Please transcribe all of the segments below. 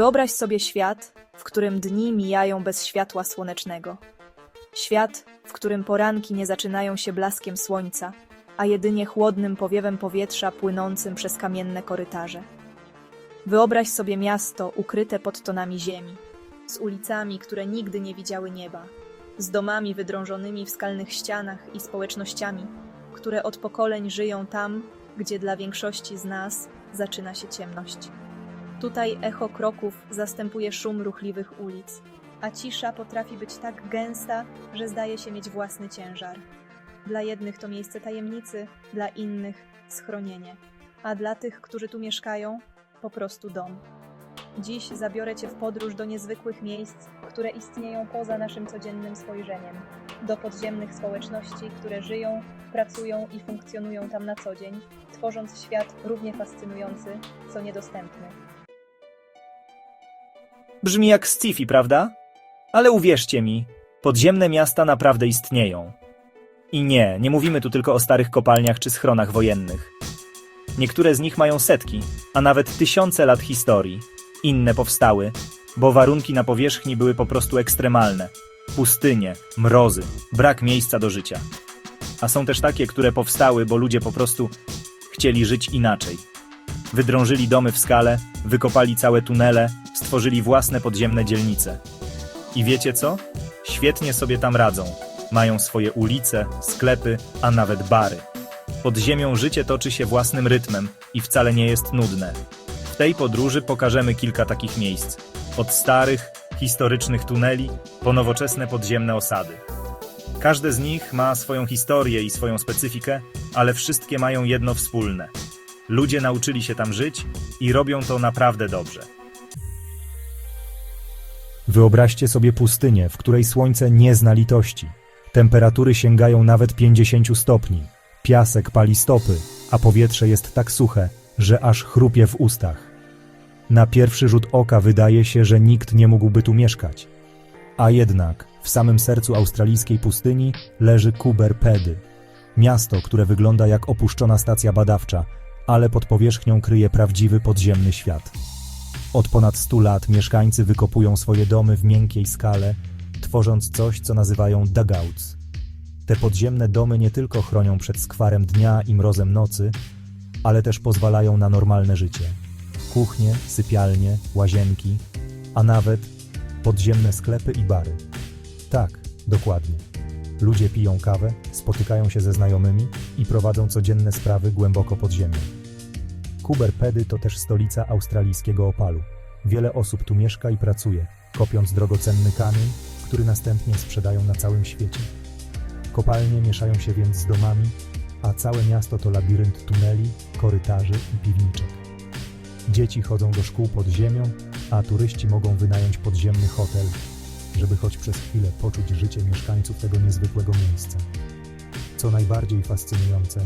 Wyobraź sobie świat, w którym dni mijają bez światła słonecznego. Świat, w którym poranki nie zaczynają się blaskiem słońca, a jedynie chłodnym powiewem powietrza płynącym przez kamienne korytarze. Wyobraź sobie miasto ukryte pod tonami ziemi, z ulicami, które nigdy nie widziały nieba, z domami wydrążonymi w skalnych ścianach i społecznościami, które od pokoleń żyją tam, gdzie dla większości z nas zaczyna się ciemność. Tutaj echo kroków zastępuje szum ruchliwych ulic, a cisza potrafi być tak gęsta, że zdaje się mieć własny ciężar. Dla jednych to miejsce tajemnicy, dla innych schronienie, a dla tych, którzy tu mieszkają, po prostu dom. Dziś zabiorę Cię w podróż do niezwykłych miejsc, które istnieją poza naszym codziennym spojrzeniem, do podziemnych społeczności, które żyją, pracują i funkcjonują tam na co dzień, tworząc świat równie fascynujący, co niedostępny. Brzmi jak sci-fi, prawda? Ale uwierzcie mi, podziemne miasta naprawdę istnieją. I nie, nie mówimy tu tylko o starych kopalniach czy schronach wojennych. Niektóre z nich mają setki, a nawet tysiące lat historii. Inne powstały, bo warunki na powierzchni były po prostu ekstremalne. Pustynie, mrozy, brak miejsca do życia. A są też takie, które powstały, bo ludzie po prostu chcieli żyć inaczej. Wydrążyli domy w skale, wykopali całe tunele, stworzyli własne podziemne dzielnice. I wiecie co? Świetnie sobie tam radzą. Mają swoje ulice, sklepy, a nawet bary. Pod ziemią życie toczy się własnym rytmem i wcale nie jest nudne. W tej podróży pokażemy kilka takich miejsc. Od starych, historycznych tuneli po nowoczesne podziemne osady. Każde z nich ma swoją historię i swoją specyfikę, ale wszystkie mają jedno wspólne. Ludzie nauczyli się tam żyć i robią to naprawdę dobrze. Wyobraźcie sobie pustynię, w której słońce nie zna litości. Temperatury sięgają nawet 50 stopni. Piasek pali stopy, a powietrze jest tak suche, że aż chrupie w ustach. Na pierwszy rzut oka wydaje się, że nikt nie mógłby tu mieszkać. A jednak w samym sercu australijskiej pustyni leży Cooper Pedy. Miasto, które wygląda jak opuszczona stacja badawcza, ale pod powierzchnią kryje prawdziwy podziemny świat. Od ponad 100 lat mieszkańcy wykopują swoje domy w miękkiej skale, tworząc coś, co nazywają dugouts. Te podziemne domy nie tylko chronią przed skwarem dnia i mrozem nocy, ale też pozwalają na normalne życie. Kuchnie, sypialnie, łazienki, a nawet podziemne sklepy i bary. Tak, dokładnie. Ludzie piją kawę, spotykają się ze znajomymi i prowadzą codzienne sprawy głęboko pod ziemią. Cooper Pedy to też stolica australijskiego opalu. Wiele osób tu mieszka i pracuje, kopiąc drogocenny kamień, który następnie sprzedają na całym świecie. Kopalnie mieszają się więc z domami, a całe miasto to labirynt tuneli, korytarzy i piwniczek. Dzieci chodzą do szkół pod ziemią, a turyści mogą wynająć podziemny hotel, żeby choć przez chwilę poczuć życie mieszkańców tego niezwykłego miejsca. Co najbardziej fascynujące,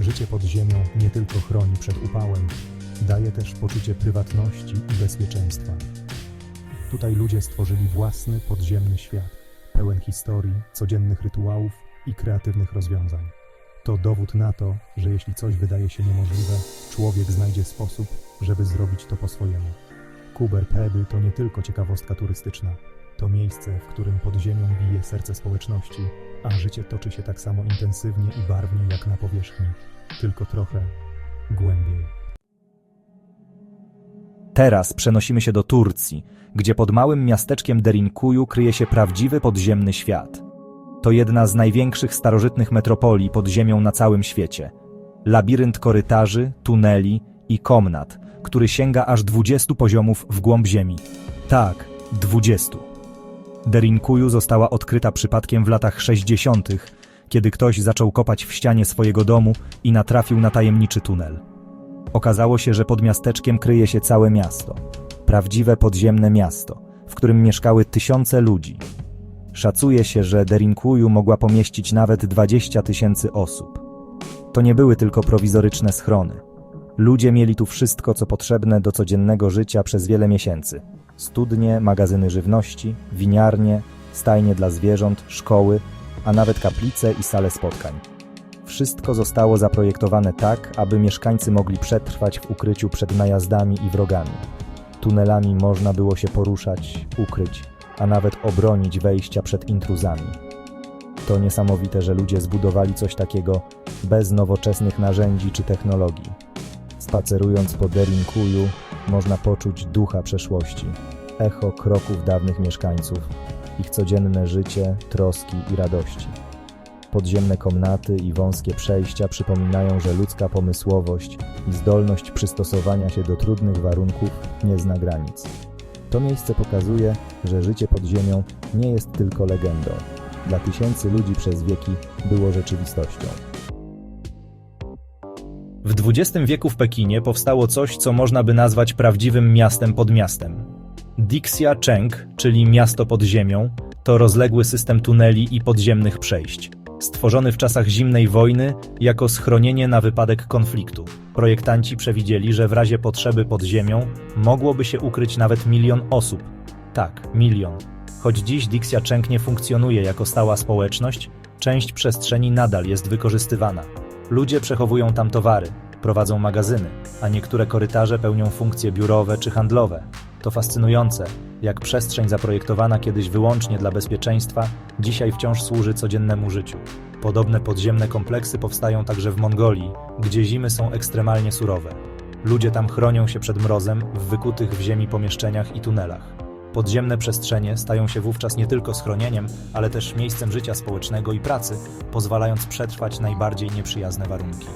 życie pod ziemią nie tylko chroni przed upałem, daje też poczucie prywatności i bezpieczeństwa. Tutaj ludzie stworzyli własny podziemny świat, pełen historii, codziennych rytuałów i kreatywnych rozwiązań. To dowód na to, że jeśli coś wydaje się niemożliwe, człowiek znajdzie sposób, żeby zrobić to po swojemu. Kuber Pedy to nie tylko ciekawostka turystyczna. To miejsce, w którym pod ziemią bije serce społeczności, a życie toczy się tak samo intensywnie i barwnie jak na powierzchni, tylko trochę głębiej. Teraz przenosimy się do Turcji, gdzie pod małym miasteczkiem Derinkuju kryje się prawdziwy podziemny świat. To jedna z największych starożytnych metropolii pod ziemią na całym świecie. Labirynt korytarzy, tuneli i komnat, który sięga aż 20 poziomów w głąb ziemi. Tak, 20. Derinkuju została odkryta przypadkiem w latach 60., kiedy ktoś zaczął kopać w ścianie swojego domu i natrafił na tajemniczy tunel. Okazało się, że pod miasteczkiem kryje się całe miasto. Prawdziwe podziemne miasto, w którym mieszkały tysiące ludzi. Szacuje się, że Derinkuju mogła pomieścić nawet 20 tysięcy osób. To nie były tylko prowizoryczne schrony. Ludzie mieli tu wszystko, co potrzebne do codziennego życia przez wiele miesięcy. Studnie, magazyny żywności, winiarnie, stajnie dla zwierząt, szkoły, a nawet kaplice i sale spotkań. Wszystko zostało zaprojektowane tak, aby mieszkańcy mogli przetrwać w ukryciu przed najazdami i wrogami. Tunelami można było się poruszać, ukryć, a nawet obronić wejścia przed intruzami. To niesamowite, że ludzie zbudowali coś takiego bez nowoczesnych narzędzi czy technologii. Spacerując po Derinkuju, można poczuć ducha przeszłości, echo kroków dawnych mieszkańców, ich codzienne życie, troski i radości. Podziemne komnaty i wąskie przejścia przypominają, że ludzka pomysłowość i zdolność przystosowania się do trudnych warunków nie zna granic. To miejsce pokazuje, że życie pod ziemią nie jest tylko legendą. Dla tysięcy ludzi przez wieki było rzeczywistością. W XX wieku w Pekinie powstało coś, co można by nazwać prawdziwym miastem pod miastem. Dixia Cheng, czyli miasto pod ziemią, to rozległy system tuneli i podziemnych przejść. Stworzony w czasach zimnej wojny jako schronienie na wypadek konfliktu. Projektanci przewidzieli, że w razie potrzeby pod ziemią mogłoby się ukryć nawet milion osób. Tak, milion. Choć dziś Dixia Cheng nie funkcjonuje jako stała społeczność, część przestrzeni nadal jest wykorzystywana. Ludzie przechowują tam towary, prowadzą magazyny, a niektóre korytarze pełnią funkcje biurowe czy handlowe. To fascynujące, jak przestrzeń zaprojektowana kiedyś wyłącznie dla bezpieczeństwa, dzisiaj wciąż służy codziennemu życiu. Podobne podziemne kompleksy powstają także w Mongolii, gdzie zimy są ekstremalnie surowe. Ludzie tam chronią się przed mrozem w wykutych w ziemi pomieszczeniach i tunelach. Podziemne przestrzenie stają się wówczas nie tylko schronieniem, ale też miejscem życia społecznego i pracy, pozwalając przetrwać najbardziej nieprzyjazne warunki.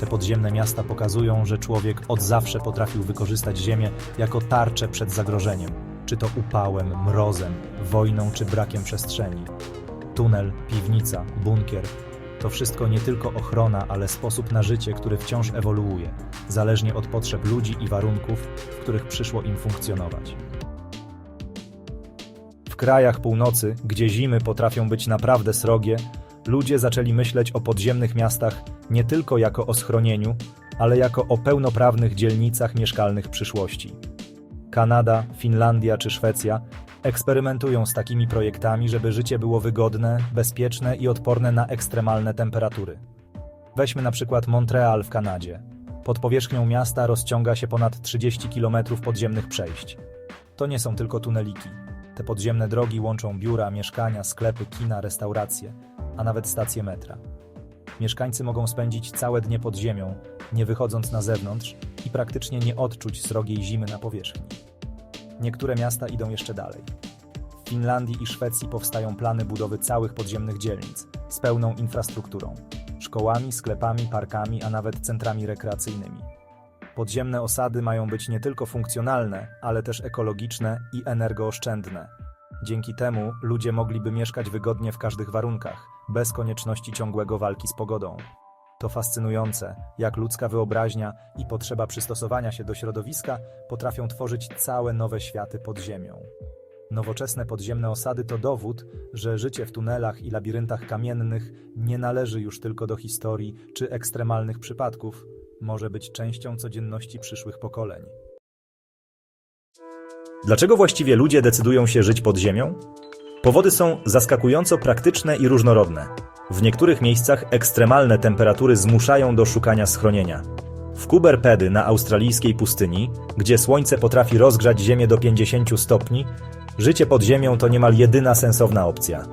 Te podziemne miasta pokazują, że człowiek od zawsze potrafił wykorzystać ziemię jako tarczę przed zagrożeniem, czy to upałem, mrozem, wojną czy brakiem przestrzeni. Tunel, piwnica, bunkier to wszystko nie tylko ochrona, ale sposób na życie, który wciąż ewoluuje, zależnie od potrzeb ludzi i warunków, w których przyszło im funkcjonować. W krajach północy, gdzie zimy potrafią być naprawdę srogie, ludzie zaczęli myśleć o podziemnych miastach nie tylko jako o schronieniu, ale jako o pełnoprawnych dzielnicach mieszkalnych przyszłości. Kanada, Finlandia czy Szwecja eksperymentują z takimi projektami, żeby życie było wygodne, bezpieczne i odporne na ekstremalne temperatury. Weźmy na przykład Montreal w Kanadzie. Pod powierzchnią miasta rozciąga się ponad 30 km podziemnych przejść. To nie są tylko tuneliki. Te podziemne drogi łączą biura, mieszkania, sklepy, kina, restauracje, a nawet stacje metra. Mieszkańcy mogą spędzić całe dnie pod ziemią, nie wychodząc na zewnątrz i praktycznie nie odczuć srogiej zimy na powierzchni. Niektóre miasta idą jeszcze dalej. W Finlandii i Szwecji powstają plany budowy całych podziemnych dzielnic z pełną infrastrukturą szkołami, sklepami, parkami, a nawet centrami rekreacyjnymi. Podziemne osady mają być nie tylko funkcjonalne, ale też ekologiczne i energooszczędne. Dzięki temu ludzie mogliby mieszkać wygodnie w każdych warunkach, bez konieczności ciągłego walki z pogodą. To fascynujące, jak ludzka wyobraźnia i potrzeba przystosowania się do środowiska potrafią tworzyć całe nowe światy pod ziemią. Nowoczesne podziemne osady to dowód, że życie w tunelach i labiryntach kamiennych nie należy już tylko do historii czy ekstremalnych przypadków, może być częścią codzienności przyszłych pokoleń. Dlaczego właściwie ludzie decydują się żyć pod ziemią? Powody są zaskakująco praktyczne i różnorodne. W niektórych miejscach ekstremalne temperatury zmuszają do szukania schronienia. W Kuberpedy na australijskiej pustyni, gdzie słońce potrafi rozgrzać ziemię do 50 stopni, życie pod ziemią to niemal jedyna sensowna opcja.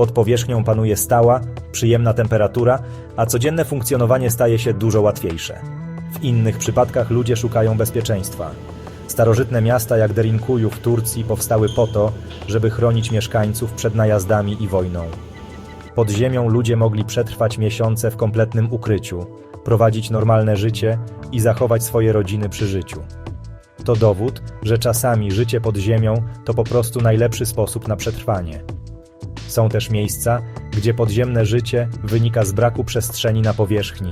Pod powierzchnią panuje stała, przyjemna temperatura, a codzienne funkcjonowanie staje się dużo łatwiejsze. W innych przypadkach ludzie szukają bezpieczeństwa. Starożytne miasta jak Derinkuju w Turcji powstały po to, żeby chronić mieszkańców przed najazdami i wojną. Pod ziemią ludzie mogli przetrwać miesiące w kompletnym ukryciu, prowadzić normalne życie i zachować swoje rodziny przy życiu. To dowód, że czasami życie pod ziemią to po prostu najlepszy sposób na przetrwanie. Są też miejsca, gdzie podziemne życie wynika z braku przestrzeni na powierzchni.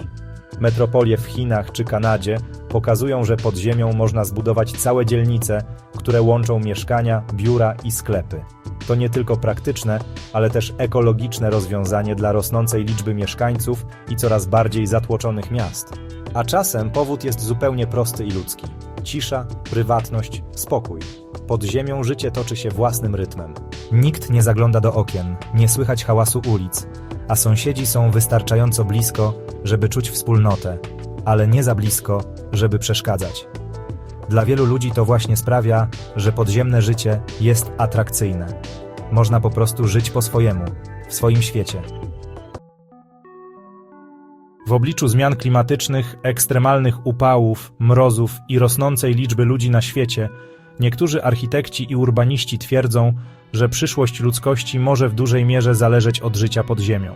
Metropolie w Chinach czy Kanadzie pokazują, że pod ziemią można zbudować całe dzielnice, które łączą mieszkania, biura i sklepy. To nie tylko praktyczne, ale też ekologiczne rozwiązanie dla rosnącej liczby mieszkańców i coraz bardziej zatłoczonych miast. A czasem powód jest zupełnie prosty i ludzki. Cisza, prywatność, spokój. Pod ziemią życie toczy się własnym rytmem. Nikt nie zagląda do okien, nie słychać hałasu ulic, a sąsiedzi są wystarczająco blisko, żeby czuć wspólnotę, ale nie za blisko, żeby przeszkadzać. Dla wielu ludzi to właśnie sprawia, że podziemne życie jest atrakcyjne. Można po prostu żyć po swojemu, w swoim świecie. W obliczu zmian klimatycznych, ekstremalnych upałów, mrozów i rosnącej liczby ludzi na świecie, niektórzy architekci i urbaniści twierdzą, że przyszłość ludzkości może w dużej mierze zależeć od życia pod ziemią.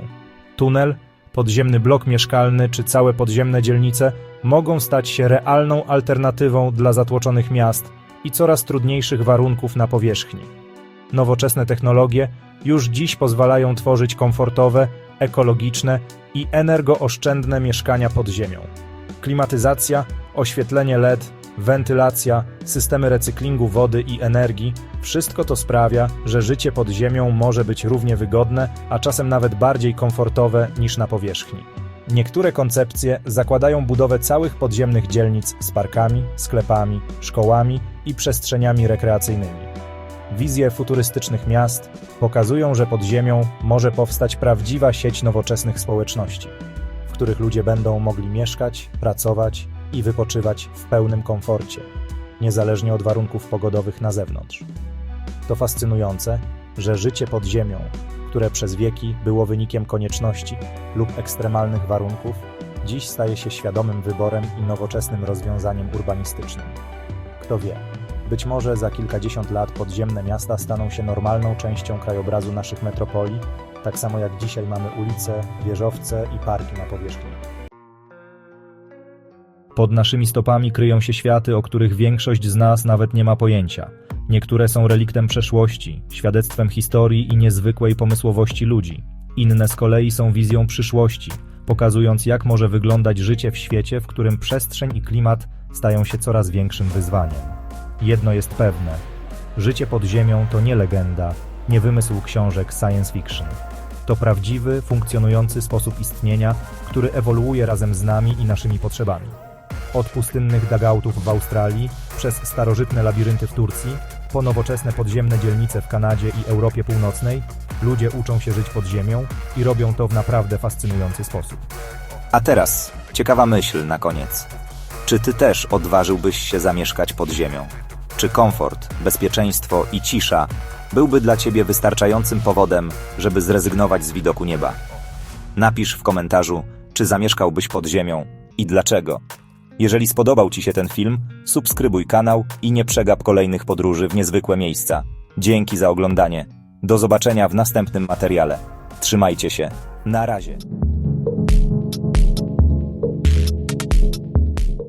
Tunel, podziemny blok mieszkalny czy całe podziemne dzielnice mogą stać się realną alternatywą dla zatłoczonych miast i coraz trudniejszych warunków na powierzchni. Nowoczesne technologie już dziś pozwalają tworzyć komfortowe, ekologiczne i energooszczędne mieszkania pod ziemią. Klimatyzacja, oświetlenie LED, wentylacja, systemy recyklingu wody i energii wszystko to sprawia, że życie pod ziemią może być równie wygodne, a czasem nawet bardziej komfortowe niż na powierzchni. Niektóre koncepcje zakładają budowę całych podziemnych dzielnic z parkami, sklepami, szkołami i przestrzeniami rekreacyjnymi. Wizje futurystycznych miast pokazują, że pod ziemią może powstać prawdziwa sieć nowoczesnych społeczności, w których ludzie będą mogli mieszkać, pracować i wypoczywać w pełnym komforcie, niezależnie od warunków pogodowych na zewnątrz. To fascynujące, że życie pod ziemią, które przez wieki było wynikiem konieczności lub ekstremalnych warunków, dziś staje się świadomym wyborem i nowoczesnym rozwiązaniem urbanistycznym. Kto wie, być może za kilkadziesiąt lat podziemne miasta staną się normalną częścią krajobrazu naszych metropolii, tak samo jak dzisiaj mamy ulice, wieżowce i parki na powierzchni. Pod naszymi stopami kryją się światy, o których większość z nas nawet nie ma pojęcia. Niektóre są reliktem przeszłości, świadectwem historii i niezwykłej pomysłowości ludzi. Inne z kolei są wizją przyszłości, pokazując jak może wyglądać życie w świecie, w którym przestrzeń i klimat stają się coraz większym wyzwaniem. Jedno jest pewne: życie pod ziemią to nie legenda, nie wymysł książek science fiction. To prawdziwy, funkcjonujący sposób istnienia, który ewoluuje razem z nami i naszymi potrzebami. Od pustynnych dugoutów w Australii, przez starożytne labirynty w Turcji, po nowoczesne podziemne dzielnice w Kanadzie i Europie Północnej, ludzie uczą się żyć pod ziemią i robią to w naprawdę fascynujący sposób. A teraz ciekawa myśl na koniec. Czy ty też odważyłbyś się zamieszkać pod ziemią? Czy komfort, bezpieczeństwo i cisza byłby dla ciebie wystarczającym powodem, żeby zrezygnować z widoku nieba? Napisz w komentarzu, czy zamieszkałbyś pod ziemią i dlaczego. Jeżeli spodobał Ci się ten film, subskrybuj kanał i nie przegap kolejnych podróży w niezwykłe miejsca. Dzięki za oglądanie. Do zobaczenia w następnym materiale. Trzymajcie się. Na razie.